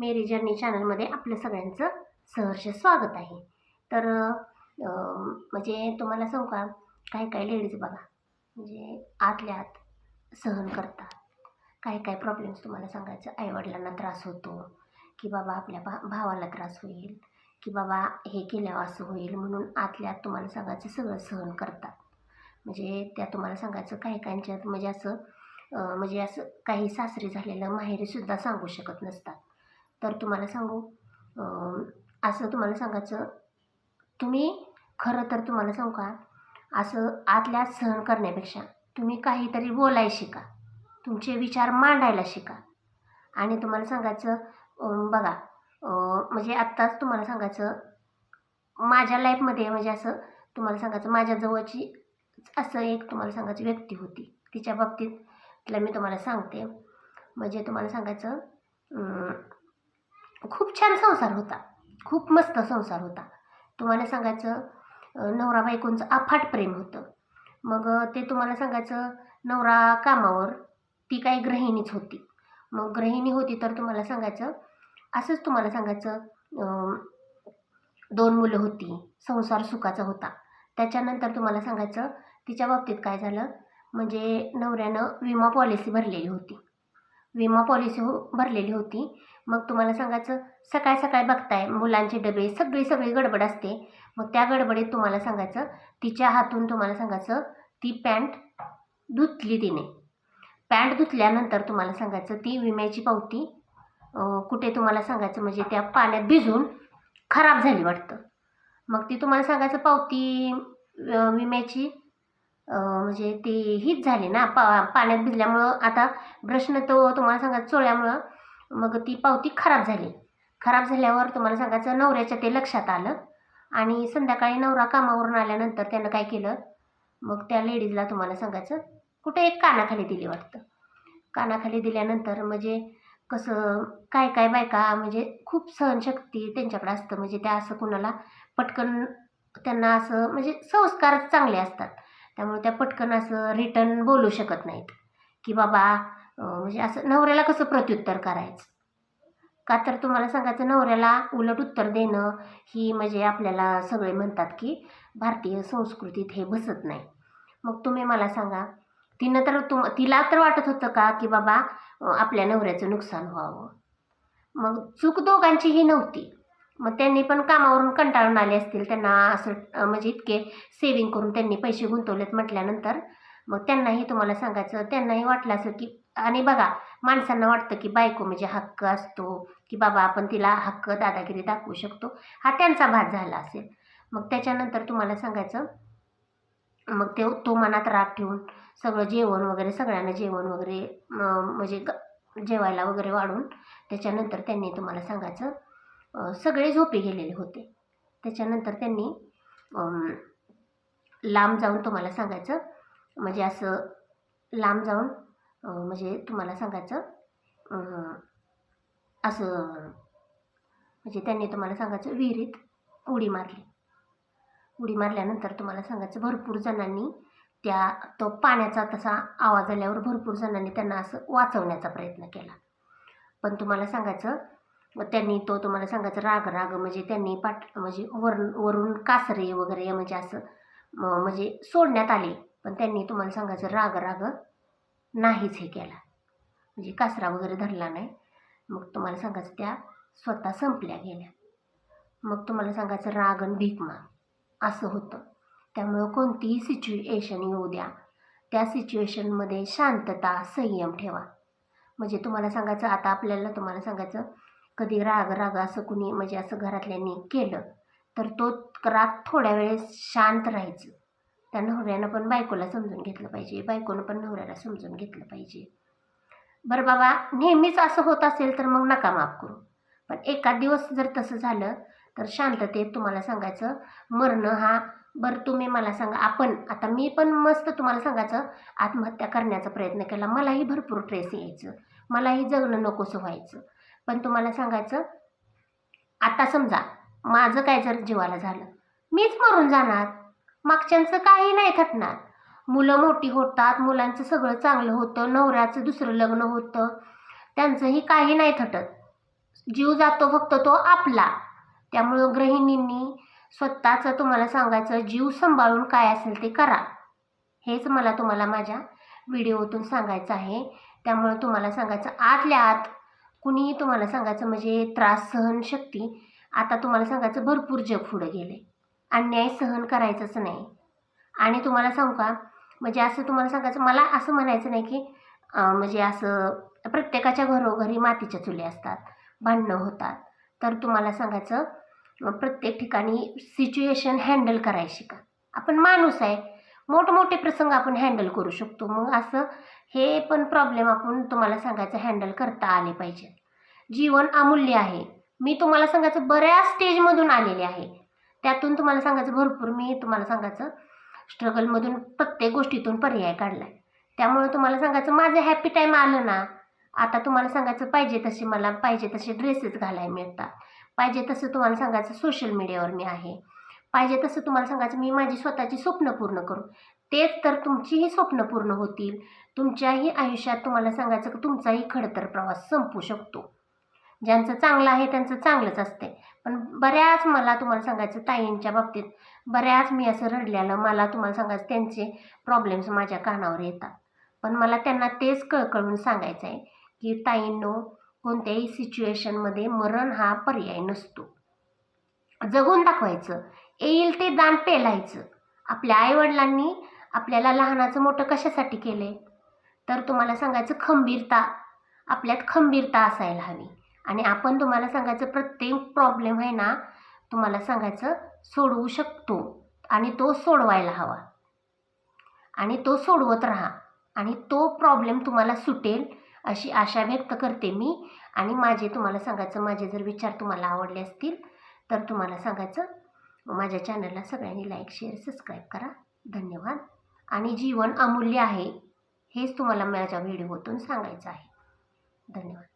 मेरी journey चॅनलमध्ये आपलं सगळ्यांचं सहर्ष स्वागत आहे. तर म्हणजे तुम्हाला सांगू का? काही काही लेडीज बघा म्हणजे आतल्या आत सहन करतात. काही काही प्रॉब्लेम्स तुम्हाला सांगायचं आईवडिलांना त्रास होतो की बाबा आपल्या भा भावाला त्रास होईल की बाबा हे केल्यावर असं होईल म्हणून आतल्या आत तुम्हाला सांगायचं सगळं सहन करतात. म्हणजे त्या तुम्हाला सांगायचं काही काहींच्यात म्हणजे असं म्हणजे असं काही सासरी झालेलं माहेरीसुद्धा सांगू शकत नसतात. तर तुम्हाला सांगू असं तुम्हाला सांगायचं तुम्ही खरं तर तुम्हाला सांगू का असं आतल्या सहन करण्यापेक्षा तुम्ही काहीतरी बोलाय शिका तुमचे विचार मांडायला शिका. आणि तुम्हाला सांगायचं बघा म्हणजे आत्ताच तुम्हाला सांगायचं माझ्या लाईफमध्ये म्हणजे असं तुम्हाला सांगायचं माझ्या जवळची असं एक तुम्हाला सांगायची व्यक्ती होती. तिच्या बाबतीतला मी तुम्हाला सांगते. म्हणजे तुम्हाला सांगायचं खूप छान संसार होता. खूप मस्त संसार होता. तुम्हाला सांगायचं नवरा बायकोंचं अफाट प्रेम होतं. मग ते तुम्हाला सांगायचं नवरा कामावर ती काही गृहिणीच होती. मग गृहिणी होती तर तुम्हाला सांगायचं असंच तुम्हाला सांगायचं दोन मुलं होती संसार सुखाचा होता. त्याच्यानंतर तुम्हाला सांगायचं तिच्या बाबतीत काय झालं म्हणजे नवऱ्यानं विमा पॉलिसी भरलेली होती. विमा पॉलिसी हो भरलेली होती. मग तुम्हाला सांगायचं सकाळ सकाळी बघताय मुलांचे डबे सगळी सगळी गडबड असते. मग त्या गडबडीत तुम्हाला सांगायचं तिच्या हातून तुम्हाला सांगायचं ती पॅन्ट धुतली तिने. पॅन्ट धुतल्यानंतर तुम्हाला सांगायचं ती विम्याची पावती कुठे तुम्हाला सांगायचं म्हणजे त्या पाण्यात भिजून खराब झाली वाटतं. मग ती तुम्हाला सांगायचं पावती विम्याची म्हणजे ती हीच झाली ना पा पाण्यात भिजल्यामुळं. आता ब्रशनं तो तुम्हाला सांगा चोळ्यामुळं मग ती पावती खराब झाली. खराब झाल्यावर तुम्हाला सांगायचं नवऱ्याच्या ते लक्षात आलं. आणि संध्याकाळी नवरा कामावरून आल्यानंतर त्यानं काय केलं? मग त्या लेडीजला तुम्हाला सांगायचं कुठे एक कानाखाली दिली वाटतं. कानाखाली दिल्यानंतर म्हणजे कसं काय काय बायका म्हणजे खूप सहनशक्ती त्यांच्याकडे असतं. म्हणजे त्या असं कुणाला पटकन त्यांना असं म्हणजे संस्कारच चांगले असतात. त्यामुळे त्या पटकन असं रिटर्न बोलू शकत नाहीत. की बाबा म्हणजे असं नवऱ्याला कसं प्रत्युत्तर करायचं? का तर तुम्हाला सांगायचं नवऱ्याला उलट उत्तर देणं ही म्हणजे आपल्याला सगळे म्हणतात की भारतीय संस्कृतीत हे बसत नाही. मग तुम्ही मला सांगा तिनं तर तुम तिला तर वाटत होतं का की बाबा आपल्या नवऱ्याचं नुकसान व्हावं? मग चूक दोघांचीही नव्हती. मग त्यांनी पण कामावरून कंटाळून आले असतील. त्यांना असं म्हणजे इतके सेविंग करून त्यांनी पैसे गुंतवलेत म्हटल्यानंतर मग त्यांनाही तुम्हाला सांगायचं त्यांनाही वाटलं असं की आणि बघा माणसांना वाटतं की बायको म्हणजे हक्क असतो की बाबा आपण तिला हक्क दादागिरी दाखवू शकतो. हा त्यांचा भाग झाला असेल. मग त्याच्यानंतर तुम्हाला सांगायचं मग ते तो मनात राग ठेवून सगळं जेवण वगैरे सगळ्यांना जेवण वगैरे म्हणजे जेवायला वगैरे वाढून त्याच्यानंतर त्यांनी तुम्हाला सांगायचं सगळे झोपे गेलेले होते. त्याच्यानंतर त्यांनी लांब जाऊन तुम्हाला सांगायचं म्हणजे असं लांब जाऊन म्हणजे तुम्हाला सांगायचं असं म्हणजे त्यांनी तुम्हाला सांगायचं विहिरीत उडी मारली. उडी मारल्यानंतर तुम्हाला सांगायचं भरपूर जणांनी त्या तो पाण्याचा तसा आवाज आल्यावर भरपूर जणांनी त्यांना असं वाचवण्याचा प्रयत्न केला. पण तुम्हाला सांगायचं मग त्यांनी तो तुम्हाला सांगायचा राग राग म्हणजे त्यांनी पाठ म्हणजे वरून वरून कासरे वगैरे म्हणजे असं म्हणजे सोडण्यात आले. पण त्यांनी तुम्हाला सांगायचं राग राग नाहीच हे केला. म्हणजे कासरा वगैरे धरला नाही. मग तुम्हाला सांगायचं त्या स्वतः संपल्या गेल्या. मग तुम्हाला सांगायचं राग आणि भीकमा असं होतं. त्यामुळं कोणतीही सिच्युएशन येऊ द्या. त्या सिच्युएशनमध्ये शांतता संयम ठेवा. म्हणजे तुम्हाला सांगायचं आता आपल्याला तुम्हाला सांगायचं कधी राग राग असं कुणी म्हणजे असं घरातल्यांनी केलं तर तो राग थोड्या वेळेस शांत राहायचं. त्या नवऱ्यानं पण बायकोला समजून घेतलं पाहिजे बायकोनं पण नवऱ्याला समजून घेतलं पाहिजे. बरं बाबा नेहमीच असं होत असेल तर मग नका माफ करू. पण एका दिवस जर तसं झालं तर शांततेत तुम्हाला सांगायचं मरणं हा बरं तुम्ही मला सांगा आपण आता मी पण मस्त तुम्हाला सांगायचं आत्महत्या करण्याचा प्रयत्न केला मलाही भरपूर ट्रेस यायचं मलाही जगणं नकोसं व्हायचं. पण तुम्हाला सांगायचं आता समजा माझं काय जर जीवाला झालं मीच मरून जाणार मागच्यांचं काही नाही थटणार. मुलं मोठी होतात मुलांचं सगळं चांगलं होतं नवऱ्याचं दुसरं लग्न होतं त्यांचंही काही नाही थटत. जीव जातो फक्त तो आपला. त्यामुळं गृहिणींनी स्वतःचं तुम्हाला सांगायचं जीव सांभाळून काय असेल ते करा. हेच मला तुम्हाला माझ्या व्हिडिओतून सांगायचं आहे. त्यामुळं तुम्हाला सांगायचं आतल्या आत कुणीही तुम्हाला सांगायचं म्हणजे त्रास सहनशक्ती आता तुम्हाला सांगायचं भरपूर जग पुढं गेले अन्याय सहन करायचंच नाही. आणि तुम्हाला सांगू का म्हणजे असं तुम्हाला सांगायचं मला असं म्हणायचं नाही की म्हणजे असं प्रत्येकाच्या घरोघरी मातीच्या चुली असतात भांडणं होतात. तर तुम्हाला सांगायचं प्रत्येक ठिकाणी सिच्युएशन हँडल करायची का? आपण माणूस आहे. मोठमोठे प्रसंग आपण हँडल करू शकतो. मग असं हे पण प्रॉब्लेम आपण तुम्हाला सांगायचं हँडल करता आले पाहिजे. जीवन अमूल्य आहे. मी तुम्हाला सांगायचं बऱ्याच स्टेजमधून आलेले आहे. त्यातून तुम्हाला सांगायचं भरपूर मी तुम्हाला सांगायचं स्ट्रगलमधून प्रत्येक गोष्टीतून पर्याय काढला आहे त्यामुळे तुम्हाला सांगायचं माझं हॅपी टाईम आलं ना आता तुम्हाला सांगायचं पाहिजे तसे मला पाहिजे तसे ड्रेसेस घालायला मिळतात. पाहिजे तसं तुम्हाला सांगायचं सोशल मीडियावर मी आहे. पाहिजे तसं तुम्हाला सांगायचं मी माझी स्वतःची स्वप्न पूर्ण करू. तेच तर तुमचीही स्वप्न पूर्ण होतील. तुमच्याही आयुष्यात तुम्हाला सांगायचं की तुमचाही खडतर प्रवास संपू शकतो. ज्यांचं चांगलं आहे त्यांचं चांगलंच असते पण बऱ्याच मला तुम्हाला सांगायचं ताईंच्या बाबतीत बऱ्याच मी असं रडल्यालं मला तुम्हाला सांगायचं त्यांचे प्रॉब्लेम्स माझ्या कानावर येतात. पण मला त्यांना तेच कळकळून सांगायचं आहे की ताईंनो कोणत्याही सिच्युएशनमध्ये मरण हा पर्याय नसतो. जगून दाखवायचं. येईल ते दान पेलायचं. आपल्या आईवडिलांनी आपल्याला लहानाचं मोठं कशासाठी केले? तर तुम्हाला सांगायचं खंबीरता. आपल्यात खंबीरता असायला हवी. आणि आपण तुम्हाला सांगायचं प्रत्येक प्रॉब्लेम आहे ना तुम्हाला सांगायचं सोडवू शकतो. आणि तो सोडवायला हवा. आणि तो सोडवत राहा. आणि तो प्रॉब्लेम तुम्हाला सुटेल अशी आशा व्यक्त करते मी. आणि माझे तुम्हाला सांगायचं माझे जर विचार तुम्हाला आवडले असतील तर तुम्हाला सांगायचं माझ्या चॅनलला सगळ्यांनी लाईक शेअर सबस्क्राईब करा. धन्यवाद. आणि जीवन अमूल्य आहे हेच तुम्हाला माझ्या व्हिडिओतून सांगायचं आहे. धन्यवाद.